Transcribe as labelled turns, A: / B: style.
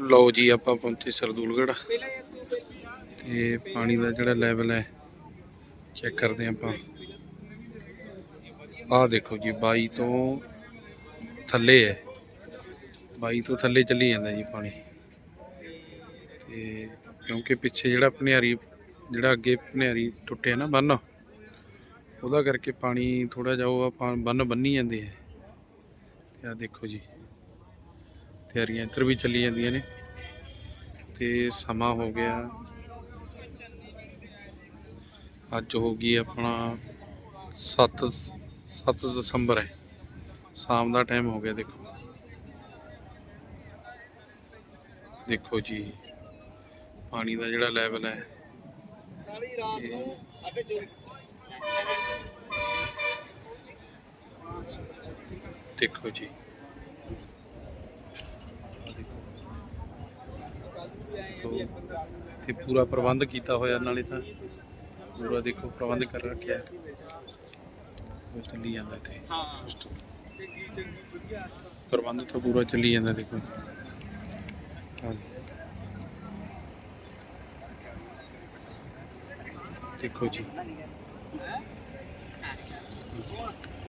A: ਲਓ ਜੀ ਆਪਾਂ ਪਹੁੰਚੇ ਸਰਦੂਲਗੜ੍ਹ ਤੇ ਪਾਣੀ ਦਾ ਜਿਹੜਾ ਲੈਵਲ ਹੈ ਚੈੱਕ ਕਰਦੇ ਹਾਂ ਆਪਾਂ। ਆਹ ਦੇਖੋ ਜੀ 22 ਤੋਂ ਥੱਲੇ ਹੈ। 22 ਤੋਂ ਥੱਲੇ ਚੱਲੀ ਜਾਂਦਾ ਜੀ ਪਾਣੀ। ਤੇ ਕਿਉਂਕਿ ਪਿੱਛੇ ਜਿਹੜਾ ਭਨਿਆਰੀ, ਜਿਹੜਾ ਅੱਗੇ ਭਨਿਆਰੀ ਟੁੱਟਿਆ ਨਾ ਬੰਨ, ਉਹਦਾ ਕਰਕੇ ਪਾਣੀ ਥੋੜਾ ਜਿਹਾ ਉਹ ਆਪਾਂ ਬੰਨ ਬੰਨੀ ਜਾਂਦੇ ਹੈ ਤੇ ਦੇਖੋ ਜੀ। ਤਿਆਰੀਆਂ ਇੱਧਰ ਵੀ ਚੱਲੀ ਜਾਂਦੀਆਂ ਨੇ। ਤੇ ਸਮਾਂ ਹੋ ਗਿਆ। ਅੱਜ ਹੋ ਗਈ ਆਪਣਾ 7 7 ਦਸੰਬਰ ਹੈ। ਸ਼ਾਮ ਦਾ ਟਾਈਮ ਹੋ ਗਿਆ ਦੇਖੋ। ਦੇਖੋ ਜੀ ਪਾਣੀ ਦਾ ਜਿਹੜਾ ਲੈਵਲ ਹੈ। ਇਹ ਦੇਖੋ ਜੀ ਆਹ ਦੇਖੋ ਤੇ ਪੂਰਾ ਪ੍ਰਬੰਧ ਕੀਤਾ ਹੋਇਆ, ਨਾਲੇ ਤਾਂ ਪੂਰਾ ਦੇਖੋ, ਪ੍ਰਬੰਧ ਕਰ ਰੱਖਿਆ। ਹੈ ਉਹ ਚੱਲੀ ਜਾਂਦਾ ਇੱਥੇ। ਪ੍ਰਬੰਧ ਤਾਂ ਪੂਰਾ ਚੱਲੀ ਜਾਂਦਾ, ਦੇਖੋ। ਹਾਂ ਦੇਖੋ ਜੀ।